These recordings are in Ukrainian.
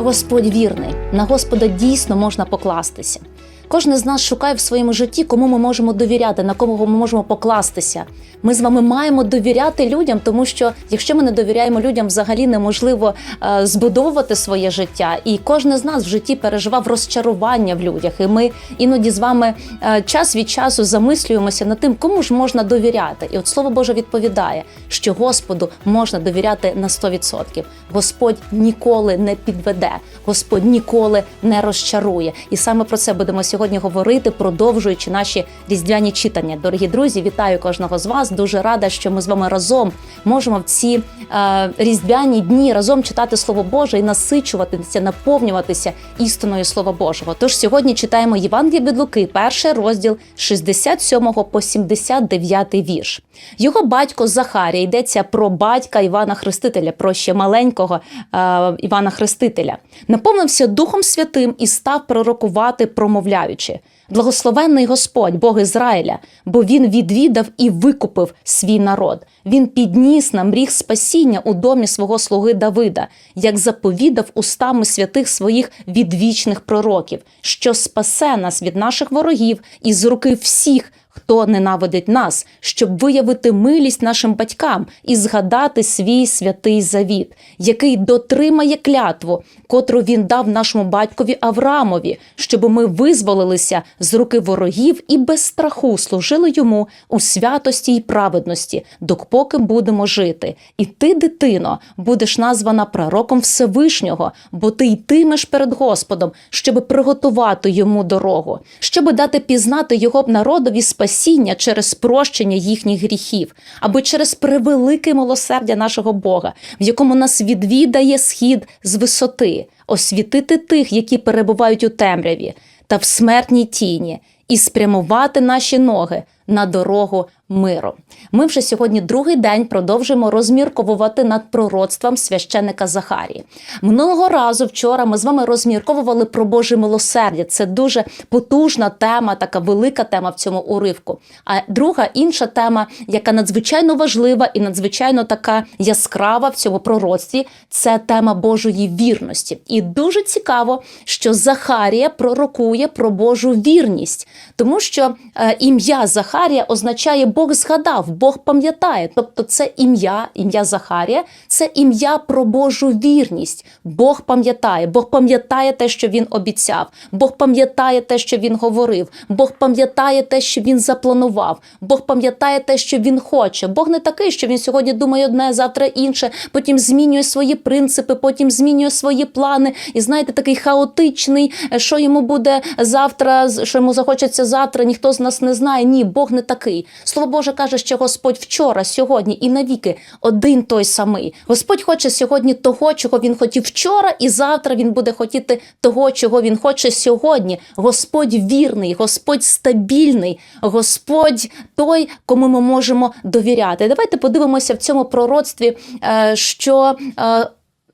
Господь вірний, на Господа дійсно можна покластися. Кожен з нас шукає в своєму житті, кому ми можемо довіряти, на кого ми можемо покластися. Ми з вами маємо довіряти людям, тому що якщо ми не довіряємо людям, взагалі неможливо е, збудовувати своє життя. І кожен з нас в житті переживав розчарування в людях. І ми іноді з вами е, час від часу замислюємося над тим, кому ж можна довіряти. І от слово Боже відповідає, що Господу можна довіряти на 100%. Господь ніколи не підведе, Господь ніколи не розчарує. І саме про це будемо сьогодні говорити, продовжуючи наші різдвяні читання. Дорогі друзі, вітаю кожного з вас. Дуже рада, що ми з вами разом можемо в ці е, різдвяні дні разом читати Слово Боже і насичуватися, наповнюватися істиною Слова Божого. Тож сьогодні читаємо Євангеліє від Луки, перший розділ 67 по 79 вірш. Його батько Захарія йдеться про батька Івана Хрестителя, про ще маленького е, Івана Хрестителя. Наповнився Духом Святим і став пророкувати, промовляючи. Благословенний Господь, Бог Ізраїля, бо він відвідав і викупив свій народ. Він підніс нам ріг спасіння у домі свого слуги Давида, як заповідав устами святих своїх відвічних пророків, що спасе нас від наших ворогів і з руки всіх, хто ненавидить нас, щоб виявити милість нашим батькам і згадати свій святий завіт, який дотримає клятву, котру він дав нашому батькові Авраамові, щоб ми визволилися з руки ворогів і без страху служили йому у святості й праведності, допоки будемо жити. І ти, дитино, будеш названа пророком Всевишнього, бо ти йтимеш перед Господом, щоб приготувати йому дорогу, щоб дати пізнати його народові спасіння через прощення їхніх гріхів, або через превелике милосердя нашого Бога, в якому нас відвідає схід з висоти, освітити тих, які перебувають у темряві та в смертній тіні, і спрямувати наші ноги на дорогу миру. Ми вже сьогодні другий день продовжуємо розмірковувати над пророцтвом священика Захарії. Минулого разу вчора ми з вами розмірковували про Боже милосердя. Це дуже потужна тема, така велика тема в цьому уривку. А друга інша тема, яка надзвичайно важлива і надзвичайно така яскрава в цьому пророцтві, це тема Божої вірності. І дуже цікаво, що Захарія пророкує про Божу вірність, тому що е, ім'я Захарія означає Бог згадав, Бог пам'ятає. Тобто, це ім'я, ім'я Захарія, це ім'я про Божу вірність. Бог пам'ятає, Бог пам'ятає те, що він обіцяв, Бог пам'ятає те, що він говорив, Бог пам'ятає те, що він запланував, Бог пам'ятає те, що він хоче. Бог не такий, що він сьогодні думає одне, завтра інше, потім змінює свої принципи, потім змінює свої плани. І знаєте, такий хаотичний, що йому буде завтра, що йому захочеться завтра, ніхто з нас не знає. Ні, Бог не такий. Слово Боже каже, що Господь вчора, сьогодні і навіки один той самий. Господь хоче сьогодні того, чого він хотів вчора, і завтра він буде хотіти того, чого він хоче сьогодні. Господь вірний, Господь стабільний, Господь той, кому ми можемо довіряти. Давайте подивимося в цьому пророцтві, е, що.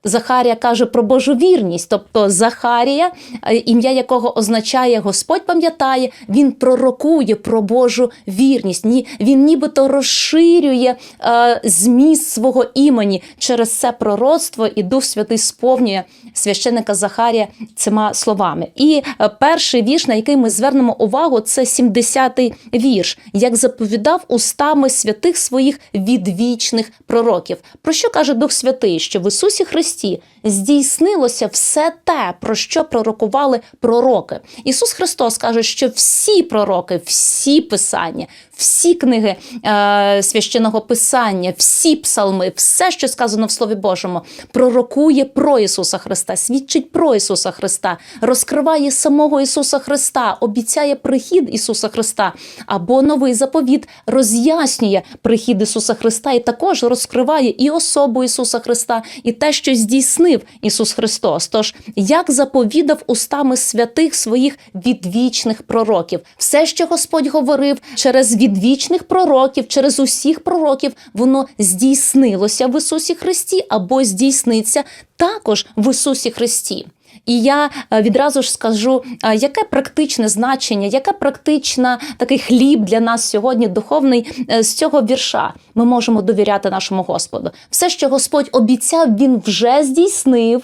Захарія каже про Божу вірність, тобто Захарія, е, ім'я якого означає Господь пам'ятає, він пророкує про Божу вірність. Ні, він нібито розширює е, зміст свого імені через це пророцтво, і Дух Святий сповнює священика Захарія цими словами. І е, перший вірш, на який ми звернемо увагу, це 70-й вірш, як заповідав устами святих своїх відвічних пророків. Про що каже Дух Святий? Що в Ісусі Христі здійснилося все те, про що пророкували пророки. Ісус Христос каже, що всі пророки, всі писання, всі книги е, священного писання, всі псалми, все, що сказано в Слові Божому, пророкує про Ісуса Христа, свідчить про Ісуса Христа, розкриває самого Ісуса Христа, обіцяє прихід Ісуса Христа, або новий заповіт роз'яснює прихід Ісуса Христа і також розкриває і особу Ісуса Христа, і те, що здійснив Ісус Христос. Тож, як заповідав устами святих своїх відвічних пророків, все, що Господь говорив через відвічних пророків, через усіх пророків, воно здійснилося в Ісусі Христі або здійсниться також в Ісусі Христі. І я е, відразу ж скажу, е, яке практичне значення, яке практична такий хліб для нас сьогодні духовний е, з цього вірша. Ми можемо довіряти нашому Господу. Все, що Господь обіцяв, він вже здійснив.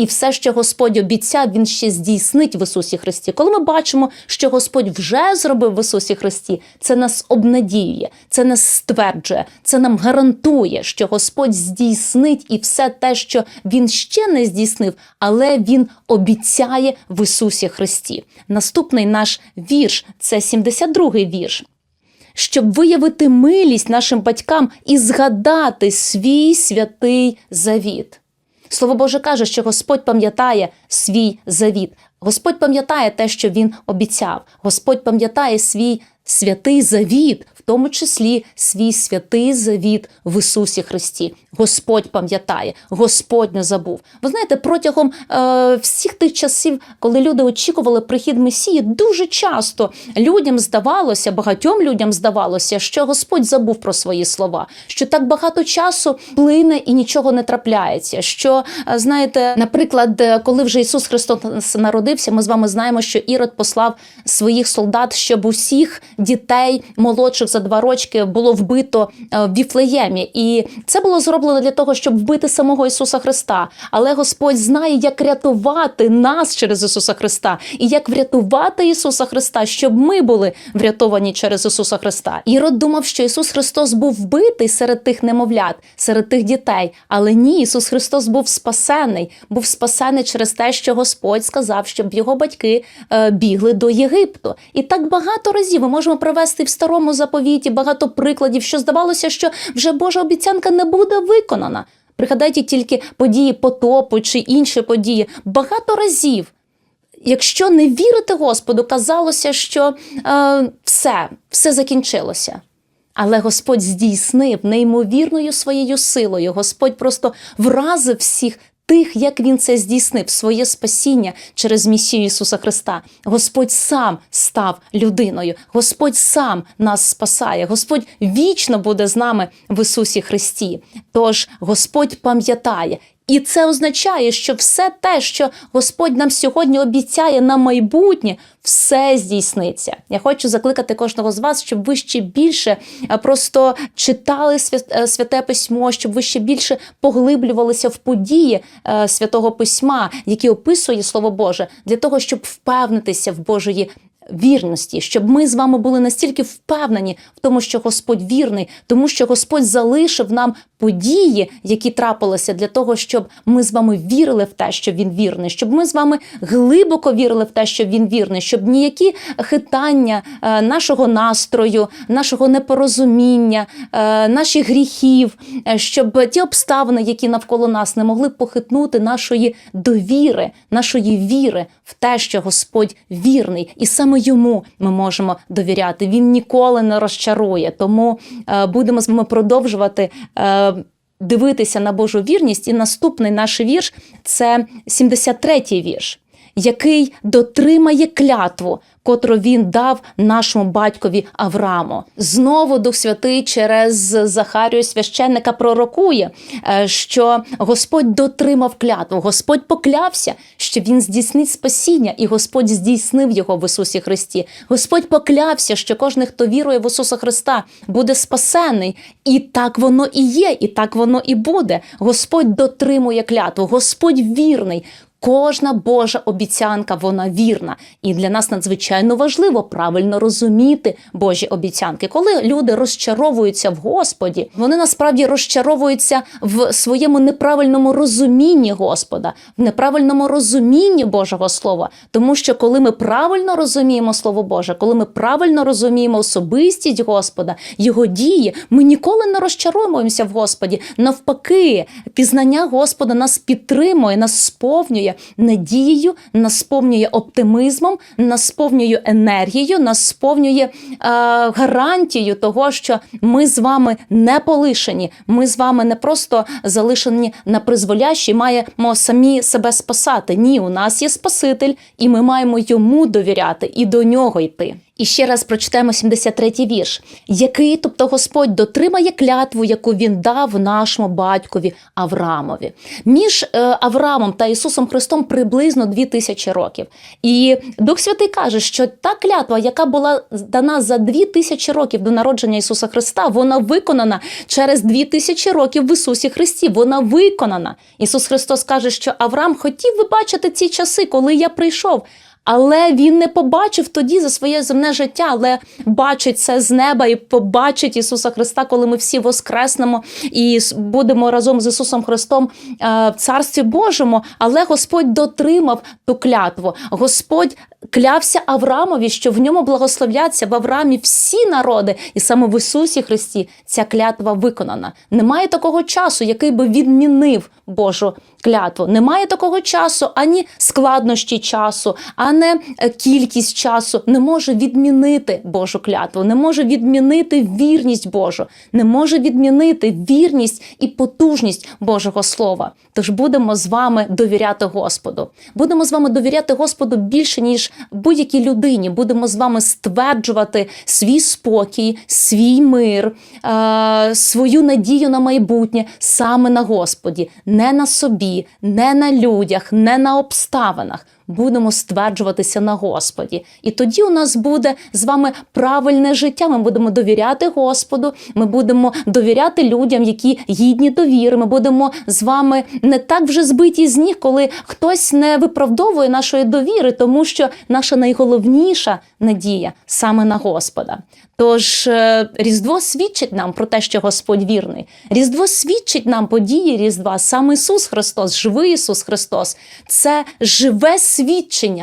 І все, що Господь обіцяв, він ще здійснить в Ісусі Христі. Коли ми бачимо, що Господь вже зробив в Ісусі Христі, це нас обнадіює, це нас стверджує, це нам гарантує, що Господь здійснить і все те, що Він ще не здійснив, але Він обіцяє в Ісусі Христі. Наступний наш вірш це 72-й вірш щоб виявити милість нашим батькам і згадати свій святий завіт. Слово Боже каже, що Господь пам'ятає свій завіт. Господь пам'ятає те, що Він обіцяв. Господь пам'ятає свій святий завіт, в тому числі свій святий завіт в Ісусі Христі. Господь пам'ятає, Господь не забув. Ви знаєте, протягом е, всіх тих часів, коли люди очікували прихід Месії, дуже часто людям здавалося, багатьом людям здавалося, що Господь забув про свої слова, що так багато часу плине і нічого не трапляється. Що е, знаєте, наприклад, е, коли вже Ісус Христос народився, ми з вами знаємо, що Ірод послав своїх солдат, щоб усіх дітей молодших за два рочки було вбито е, в Віфлеємі, і це було зроблено для того, щоб вбити самого Ісуса Христа. Але Господь знає, як рятувати нас через Ісуса Христа, і як врятувати Ісуса Христа, щоб ми були врятовані через Ісуса Христа. Ірод думав, що Ісус Христос був вбитий серед тих немовлят, серед тих дітей. Але ні, Ісус Христос був спасений, був спасений через те, що Господь сказав, щоб його батьки е, бігли до Єгипту. І так багато разів ми можемо привести в старому заповіті багато прикладів, що здавалося, що вже Божа обіцянка не буде виконана. Пригадайте тільки події потопу чи інші події. Багато разів. Якщо не вірити Господу, казалося, що е, все, все закінчилося. Але Господь здійснив неймовірною своєю силою. Господь просто вразив всіх тих, як він це здійснив, своє спасіння через місію Ісуса Христа. Господь сам став людиною, Господь сам нас спасає, Господь вічно буде з нами в Ісусі Христі. Тож Господь пам'ятає. І це означає, що все те, що Господь нам сьогодні обіцяє на майбутнє, все здійсниться. Я хочу закликати кожного з вас, щоб ви ще більше е, просто читали е, святе письмо, щоб ви ще більше поглиблювалися в події е, святого письма, які описує Слово Боже, для того, щоб впевнитися в Божої вірності, щоб ми з вами були настільки впевнені в тому, що Господь вірний, тому що Господь залишив нам події, які трапилися для того, щоб ми з вами вірили в те, що він вірний, щоб ми з вами глибоко вірили в те, що він вірний, щоб ніякі хитання е, нашого настрою, нашого непорозуміння, е, наших гріхів, е, щоб ті обставини, які навколо нас, не могли похитнути нашої довіри, нашої віри в те, що Господь вірний, і саме йому ми можемо довіряти. Він ніколи не розчарує. Тому будемо з вами продовжувати. Дивитися на Божу вірність, і наступний наш вірш це 73-й вірш, який дотримає клятву, котру він дав нашому батькові Аврааму. Знову Дух Святий через Захарію священника пророкує, е, що Господь дотримав клятву, Господь поклявся, що він здійснить спасіння, і Господь здійснив його в Ісусі Христі. Господь поклявся, що кожен, хто вірує в Ісуса Христа, буде спасений. І так воно і є, і так воно і буде. Господь дотримує клятву, Господь вірний. Кожна Божа обіцянка вона вірна, і для нас надзвичайно важливо правильно розуміти Божі обіцянки. Коли люди розчаровуються в Господі, вони насправді розчаровуються в своєму неправильному розумінні Господа, в неправильному розумінні Божого Слова. Тому що коли ми правильно розуміємо Слово Боже, коли ми правильно розуміємо особистість Господа, Його дії, ми ніколи не розчаровуємося в Господі. Навпаки, пізнання Господа нас підтримує, нас сповнює надією, нас сповнює оптимізмом, нас сповнює енергією, нас сповнює е, гарантією того, що ми з вами не полишені. Ми з вами не просто залишені на призволящі, маємо самі себе спасати. Ні, у нас є Спаситель, і ми маємо йому довіряти і до нього йти. І ще раз прочитаємо 73-й вірш, який, тобто Господь дотримає клятву, яку він дав нашому батькові Авраамові. Між е, Авраамом та Ісусом Христом приблизно 2000 років. І Дух Святий каже, що та клятва, яка була дана за 2000 років до народження Ісуса Христа, вона виконана через 2000 років в Ісусі Христі. Вона виконана. Ісус Христос каже, що Авраам хотів би бачити ці часи, коли я прийшов. Але він не побачив тоді за своє земне життя, але бачить це з неба і побачить Ісуса Христа, коли ми всі воскреснемо і будемо разом з Ісусом Христом е, в Царстві Божому. Але Господь дотримав ту клятву. Господь клявся Авраамові, що в ньому благословляться в Авраамі всі народи, і саме в Ісусі Христі ця клятва виконана. Немає такого часу, який би відмінив Божу клятву. Немає такого часу, ані складнощі часу, а не е, кількість часу не може відмінити Божу клятву, не може відмінити вірність Божу, не може відмінити вірність і потужність Божого Слова. Тож будемо з вами довіряти Господу. Будемо з вами довіряти Господу більше, ніж будь-якій людині. Будемо з вами стверджувати свій спокій, свій мир, е, свою надію на майбутнє саме на Господі, не на собі, не на людях, не на обставинах. Будемо стверджуватися на Господі, і тоді у нас буде з вами правильне життя. Ми будемо довіряти Господу. Ми будемо довіряти людям, які гідні довіри. Ми будемо з вами не так вже збиті з ніг, коли хтось не виправдовує нашої довіри, тому що наша найголовніша надія саме на Господа. Тож е, Різдво свідчить нам про те, що Господь вірний. Різдво свідчить нам події Різдва. Сам Ісус Христос, живий Ісус Христос. Це живе свідчення,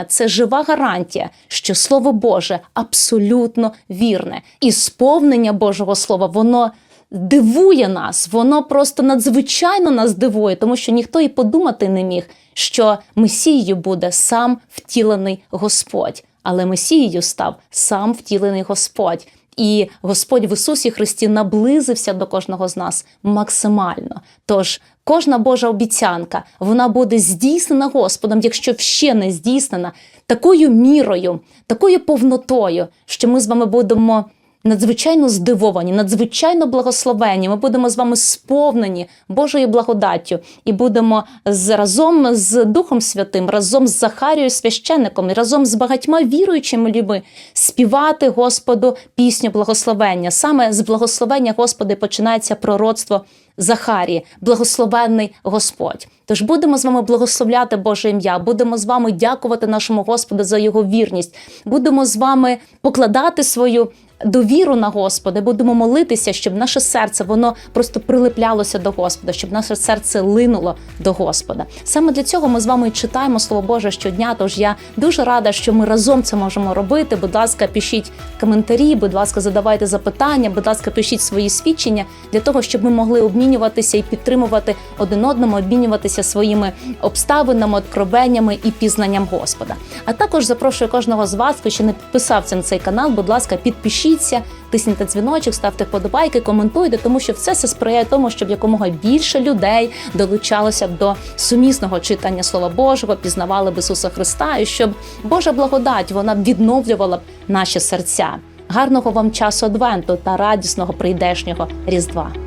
це жива гарантія, що Слово Боже абсолютно вірне. І сповнення Божого Слова, воно. Дивує нас, воно просто надзвичайно нас дивує, тому що ніхто і подумати не міг, що Месією буде сам втілений Господь. Але Месією став сам втілений Господь. І Господь в Ісусі Христі наблизився до кожного з нас максимально. Тож кожна Божа обіцянка вона буде здійснена Господом, якщо ще не здійснена, такою мірою, такою повнотою, що ми з вами будемо надзвичайно здивовані, надзвичайно благословені. Ми будемо з вами сповнені Божою благодаттю і будемо з, разом з Духом Святим, разом з Захарією священником і разом з багатьма віруючими людьми співати Господу пісню благословення. Саме з благословення Господи починається пророцтво Захарії, благословенний Господь. Тож будемо з вами благословляти Боже ім'я, будемо з вами дякувати нашому Господу за його вірність. Будемо з вами покладати свою довіру на Господа, будемо молитися, щоб наше серце воно просто прилиплялося до Господа, щоб наше серце линуло до Господа. Саме для цього ми з вами читаємо Слово Боже щодня. Тож я дуже рада, що ми разом це можемо робити. Будь ласка, пишіть коментарі, будь ласка, задавайте запитання, будь ласка, пишіть свої свідчення для того, щоб ми могли обмінюватися і підтримувати один одному, обмінюватися своїми обставинами, откровеннями і пізнанням Господа. А також запрошую кожного з вас, хто ще не підписався на цей канал. Будь ласка, підпишіться, тисніть дзвіночок, ставте вподобайки, коментуйте, тому що все це сприяє тому, щоб якомога більше людей долучалося до сумісного читання Слова Божого, пізнавали б Ісуса Христа, і щоб Божа благодать вона відновлювала б наші серця. Гарного вам часу Адвенту та радісного прийдешнього Різдва!